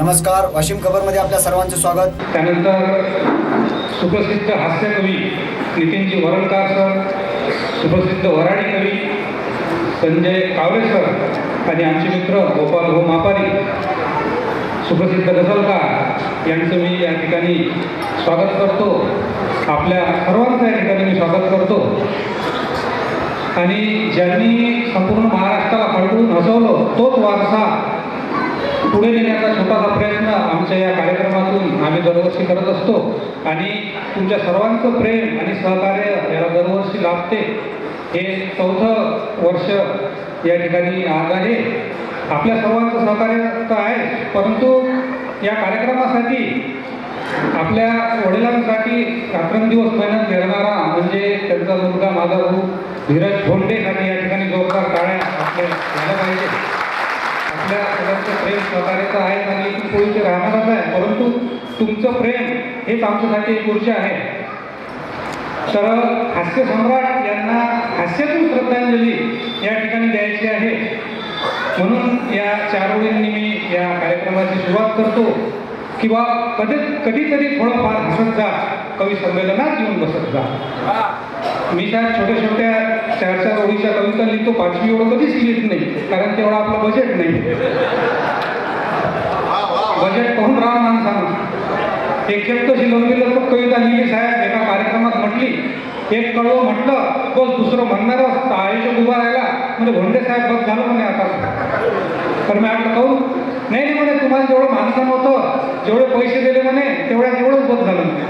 नमस्कार वाशिम खबरमध्ये आपल्या सर्वांचे स्वागत. त्यानंतर सुप्रसिद्ध हास्यकवी नितीनजी वरणकार सर सुप्रसिद्ध वराणी कवी संजय कावळे सर आणि आमचे मित्र गोपाल भाऊ मापारी सुप्रसिद्ध गझलकार यांचं मी या ठिकाणी स्वागत करतो. आपल्या सर्वांचं या ठिकाणी मी स्वागत करतो. आणि ज्यांनी संपूर्ण महाराष्ट्राला खळबळून हसवलं तोच वारसा पुढे नेण्याचा छोटासा प्रयत्न आमच्या या कार्यक्रमातून आम्ही दरवर्षी करत असतो. आणि तुमच्या सर्वांचं प्रेम आणि सहकार्य याला दरवर्षी लाभते. हे चौथं वर्ष या ठिकाणी आज आहे. आपल्या सर्वांचं सहकार्य तर आहे परंतु या कार्यक्रमासाठी आपल्या वडिलांसाठी रात्रंदिवस मेहनत करणारा म्हणजे त्यांचा मुलगा माझा भाऊ धीरज भोंडेसाठी या ठिकाणी जोरदार टाळ्या आपल्या झाल्या पाहिजे तुमचं प्रेम सहकार्याचं आहे आणि इथून पुढे राहणारच आहे. परंतु तुमचं प्रेम हेच आमच्यासाठी एक ऊर्जा आहे. तर हास्य सम्राट यांना हास्यातून श्रद्धांजली या ठिकाणी द्यायची आहे. म्हणून या चार ओळींनी मी या कार्यक्रमाची सुरुवात करतो. किंवा कधी कधीतरी थोडंफार हसत जा. कवी संमेलनात येऊन बसत जा. मी त्या छोट्या छोट्या चार चार ओळीच्या कविता लिहितो. पाचवी ओळ कधीच लिहित नाही कारण तेवढा आपलं बजेट नाही. बजेट पाहून राहा माणसानं. एक खेप तशी तर कविता लिहिली साहेब एका कार्यक्रमात म्हटली एक कळवं म्हटलं बस दुसरं म्हणणारच तर आयुष्य उभा राहिला म्हणजे भोंडे साहेब बस झालं म्हणे आता. तर मी म्हटलं कहू नाही नाही म्हणे तुम्हाला जेवढं माणसं होतं जेवढे पैसे दिले म्हणे तेवढ्या तेवढंच बस झालं म्हणे.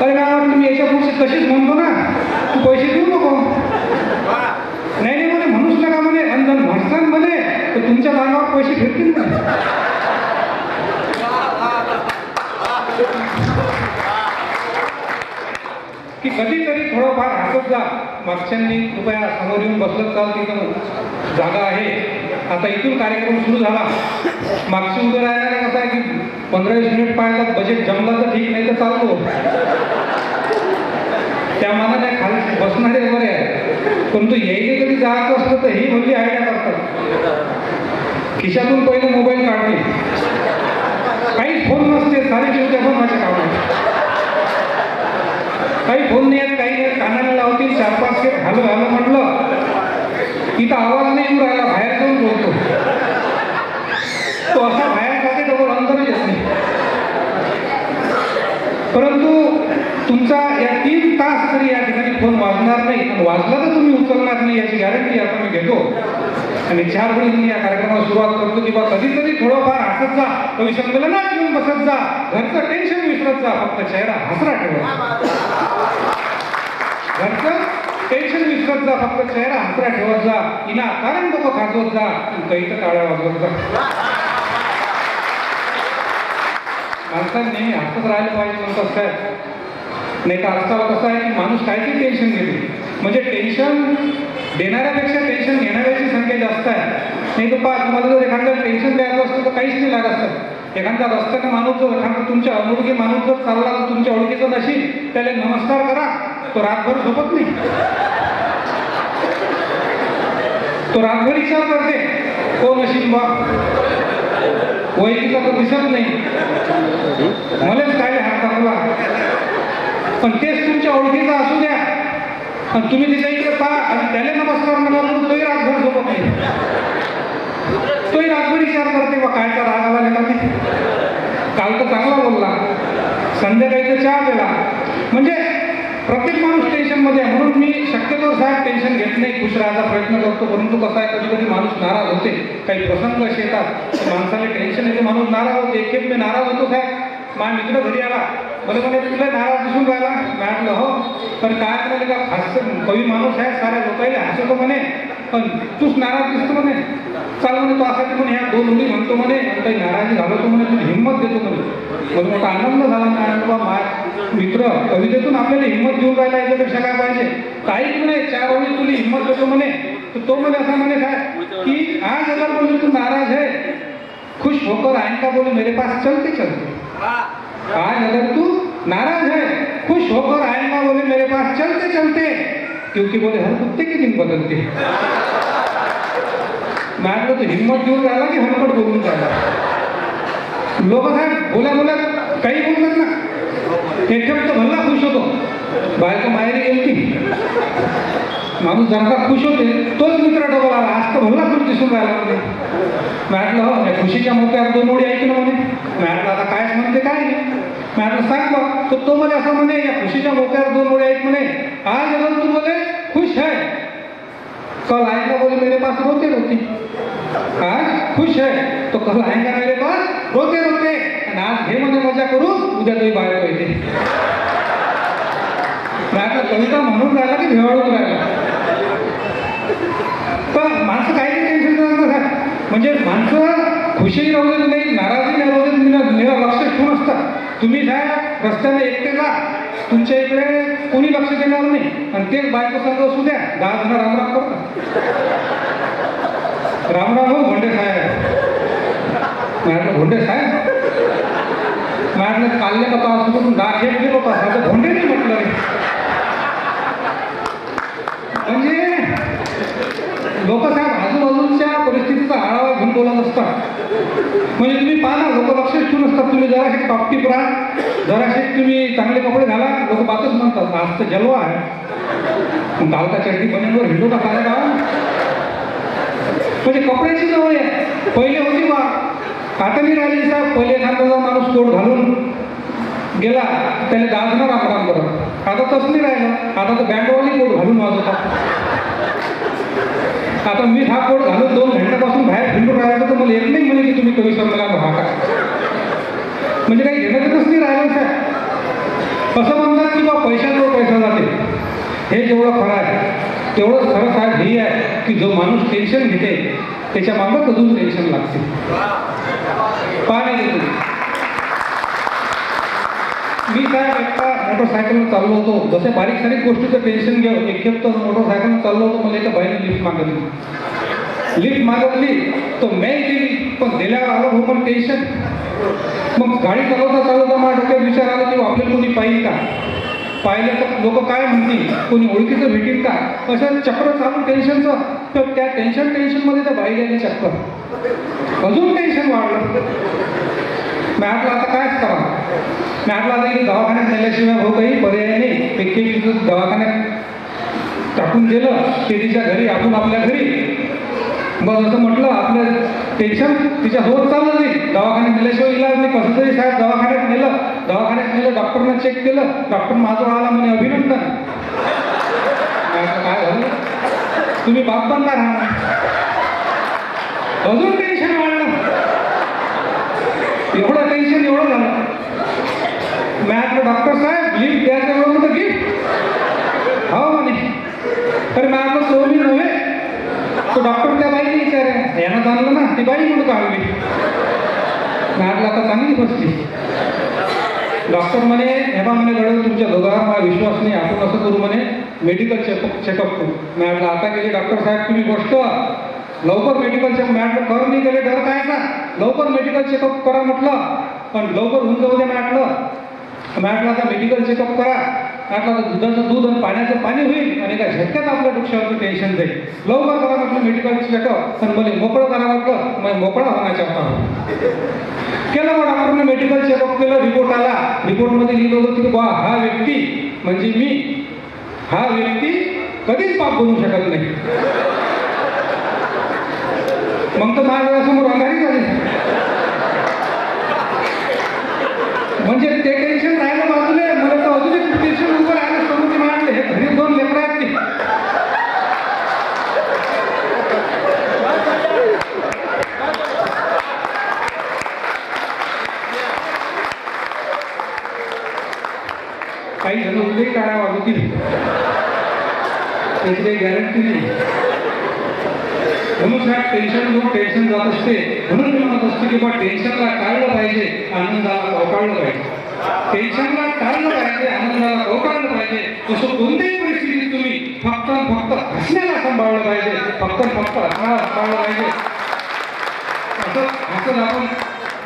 अरे तुम्ही याच्या पुढची कशीच म्हणतो ना. तू पैसे देऊ नको. नाही नाही म्हणे म्हणूच नका म्हणे. आणि म्हणसान म्हणे तर तुमच्या नावावर पैसे फिरतील ना की कधीतरी थोडंफार हसत जा. मागच्यांनी कृपया समोर येऊन बसलं चाल तिथं. जागा आहे. आता इथून कार्यक्रम सुरू झाला. मागची उभे राहणारे कसं आहे की पंधरा वीस मिनिट पाहायला बजेट जमलं तर ठीक नाही तर चालतो. त्या मनाने खाली बसणारे वगैरे आहे पण परंतु यायले कधी जायचं असलं तर ही मुली आयडिया करतात. खिशातून पहिले मोबाईल काढले काही फोन नसते सारे चिवत्या फोन माझ्या कामात काही फोन नाही आहेत काही नाही कानाला लावतील चार पाच खेळ घालू घालू म्हटलं. इथं आवाज नाही येऊन राहिला बाहेर जाऊन बोलतो तो असा बाहेर जाते डबल अंतरच येत नाही परंतु तुमचा या तीन तास तरी या ठिकाणी फोन वाचला तर तुम्ही उचलणार नाही याची गॅरंटी आता मी घेतो. आणि चार वेळी मी या कार्यक्रमाला सुरुवात करतो की बा कधीतरी थोडंफार हसत जा कवी ना येऊन बसत जा घरचं टेन्शन विसरत जा फक्त चेहरा हसरा ठेवा. घरचं टेन्शन विसरत जा फक्त चेहरा हसरा ठेवत जा इना कारण लोक खाजवत जा काही तर टाळ्या वाजवत जा. माणसाने नेहमी हसत राहायला पाहिजे म्हणतात काय नाही तर आजकाल कसं आहे की माणूस काहीतरी टेन्शन घेते. म्हणजे टेन्शन देणाऱ्यापेक्षा टेन्शन घेणाऱ्याची संख्या जास्त आहे. नाही तर पहा तुम्हाला जर एखाद्याला टेन्शन द्यायचं असतं तर काहीच नाही लागत सर. एखादा रस्त्याचा माणूस जर एखादा तुमच्या अनोळखी माणूस जर चालला तर तुमच्या ओळखीचा नशीब त्याला नमस्कार करा. तो रातभर झोपत नाही. तो रातभर विचार करते हो कोण अशी बा. ओळखीचा तर दिसत नाही. मलाच काय हात दाखवा. पण तेच तुमच्या ओळखीचा असू द्या. आणि तुम्ही तिच्या इकडे पहा आणि त्याला नमस्कार नका म्हणून तोही रातभर झोपत नाही. तोही रातभर विचार करते बा कायचा राग आला नाही का नाही? काल तर चांगला बोलला. संध्याकाळी तर चहा केला म्हणजे प्रत्येक माणूस टेन्शनमध्ये आहे. म्हणून मी शक्यतो साहेब टेन्शन घेत नाही खुश राहायचा प्रयत्न करतो. परंतु कसं आहे कधी कधी माणूस नाराज होते. काही प्रसंग असे येतात. माणसाला टेन्शन येते माणूस नाराज होते. एक एक मी नाराज होतो साहेब माझ्या मित्र घरी आला. मला म्हणे तुला नाराज दिसून राहिला. म्हटलं हो. पण काय करायचं का हास्य कवी माणूस आहे साऱ्या लोकांना हसतो म्हणे. पण तूच नाराज दिसतो म्हणे. चाल म्हणे तो असा म्हणे ह्या दोन मुली म्हणतो म्हणे. काही काही नाराजी तो म्हणे तुला हिंमत देतो म्हणे. मला मोठा आनंद झाला मी बाबा मा माय. मित्र कवितेतून आपल्याला हिंमत देऊन राहिला याच्यापेक्षा काय पाहिजे? काही म्हणे चार वेळी तुला हिंमत देतो म्हणे. तर तो म्हणे असा म्हणे काय? की आज अगर बोलू तू नाराज आहे खुश होकर का बोलू मेरे पास चलते चलते. आज अगर तू नाराज है खुश होकर आएगा बोले मेरे पास चलते चलते. क्योंकि बोले हर कुत्ते के दिन बदलते माझ्याकडे तो हिंमत देऊन राहिला की हलकट बोलून राहिला लोक साहेब बोला बोल्यात काही बोलतात ना. एक तर भल्ला खुश होतो. बायको माहेरी गेली ती माणूस जरा खुश होते तोच मित्र डबल आला. आज राहिला म्हणे म्हटलं हो खुशीच्या मोठ्यावर दोन ओळी ऐकलं म्हणे. म्हटलं आता काय म्हणते काय नाही. म्हटलं सांग बा तर तो मला असं म्हणे या खुशीच्या मोक्यावर दोन ओळी ऐक म्हणे. आज अगर तू बोले खुश है कल आएगा बोले मेरे पास रोते रोते. आज खुश है तो कल आएगा मेरे पास रोते रोते. आणि आज हे म्हणे मजा करून उद्या तुम्ही बाहेर येते. कविता म्हणून राहिला की भेवाळून राहिला? पण माणसं काही टेन्शन नसतं साहेब म्हणजे माणसं खुशी राहू नाही नाराजी राहू देत निरा लक्ष ठेवून असतात. तुम्ही साहेब रस्त्याने एकटे जा. तुमच्या इकडे कोणी लक्ष देणार नाही. आणि तेच बायको संघ असू द्या. दहा जण रामराम करतात. रामराम हो भोंडे साहेब. म्हटलं भोंडे साहेब? म्हटलं काल्ले बाबा असं करून दहा खेळ गेलो का भोंडे नाही म्हटलं रे. म्हणजे लोक साहेब आजूबाजूच्या परिस्थितीचा आढावा घेऊन बोलत असतात म्हणजे तुम्ही पाहा लोक लक्ष ठेवून असतात तुम्ही जराशे टॉपटीप राहा जराशे तुम्ही चांगले कपडे घाला लोक बातच म्हणतात आज तर जलवा आहे. मग काल का चड्डी बनेवर हिंडू का काय का म्हणजे कपड्याची जवळ आहे पहिले होती बा आता मी राहिली साहेब पहिले एखादा माणूस कोट घालून गेला त्याला गाजणार जण करत आता तसं नाही राहिलं. आता तर बँडवाली कोट घालून वाजवतात. आता मी हा कोट घालून दोन घंट्यापासून बाहेर फिरून राहिलो तर मला येत नाही म्हणे की तुम्ही कवी संमेलन व्हा का म्हणजे काही घेणं नाही राहिलं साहेब. असं म्हणतात की बा पैशाजवळ पैसा जाते. हे जेवढं खरं आहे तेवढंच खरं काय ध्येय आहे की जो माणूस टेन्शन घेते त्याच्या मागच अजून टेन्शन लागते. पाहणे मी काय एकटा मोटरसायकलवर चाललो होतो. जसे बारीक सारीक गोष्टीचं टेन्शन घेऊन एक तर मोटरसायकल चाललो होतो मला एका बाईने लिफ्ट मागितली लिफ्ट मागितली तर मी दिली पण दिल्यावर आलं हो पण टेन्शन मग गाडी चालवता चालवता माझ्या डोक्यात विचार आला की हो, आपल्याला कोणी पाहिजे का? पाहिलं तर लोक काय म्हणतील? कोणी ओळखीचं भेटेल का? असं चक्र चालू टेन्शनचं तर त्या टेन्शन टेन्शनमध्ये त्या बाई आली चक्कर अजून टेन्शन वाढलं. मॅटला आता कायच करा मॅटला आता दवाखान्यात नेल्याशिवाय हो काही पर्याय नाही. एक दवाखान्यात टाकून गेलं ते तिच्या घरी आपण आपल्या घरी. मग असं म्हटलं आपलं टेन्शन तिच्या होत चाललं नाही. दवाखान्यात नेल्याशिवाय इलाज नाही. कसं तरी साहेब दवाखान्यात नेलं. दवाखान्यात नेलं डॉक्टरनं चेक केलं. डॉक्टर माझं आला म्हणे अभिनंदन. काय झालं? तुम्ही बाप बनणार राहणार. अजून टेन्शन वाढलं. एवढं टेन्शन एवढं झालं. मी डॉक्टर साहेब गिफ्ट द्यायचं एवढं गिफ्ट हो म्हणे. तर मी सोडून तो डॉक्टर त्या बाईने विचारे यानं जाणलं ना ती बाई म्हणून काढली. मी तर आता चांगली बसली डॉक्टर म्हणे हे बा म्हणे गडद तुमच्या दोघांवर मला विश्वास नाही आपण असं करू म्हणे मेडिकल चेकअप चेकअप करू. मॅडला आता गेले डॉक्टर साहेब तुम्ही गोष्ट लवकर मेडिकल चेक मॅडम कर नाही गेले डर काय का लवकर मेडिकल चेकअप करा म्हटलं पण लवकर होऊन जाऊ द्या मॅटलं मॅटला आता मेडिकल चेकअप करा. म्हटलं दुधाचं दूध आणि पाण्याचं पाणी होईल आणि एका झटक्यात आपल्या वृक्षावरचं टेन्शन जाईल. लवकर करा म्हटलं मेडिकल चेकअप पण मला मोकळं करा म्हटलं मग मोकळा होण्याच्या होता केलं मग डॉक्टरने मेडिकल चेकअप केलं रिपोर्ट आला. रिपोर्टमध्ये लिहिलं होतं की बा हा व्यक्ती म्हणजे मी हा व्यक्ती कधीच पाप बनू शकत नाही. मग तर माझ्यासमोर अंधारी झाली म्हणजे ते टेन्शन राहिलं बाजूले मला तर अजून एक टेन्शन उभं राहिलं समोर मांडले हे घरी दोन लेकरं आहेत ते काही जण उद्याही काढा वागवतील त्याची नाही म्हणून साहेब टेन्शन घेऊन टेन्शन जात असते. म्हणून मी म्हणत असतो की बा टेन्शनला टाळलं पाहिजे आनंदाला अवकाळलं पाहिजे. टेन्शनला टाळलं पाहिजे आनंदाला अवकाळलं पाहिजे. तसं कोणत्याही परिस्थितीत तुम्ही फक्त फक्त हसण्याला सांभाळलं पाहिजे. फक्त फक्त हसण्याला सांभाळलं पाहिजे. असं असं आपण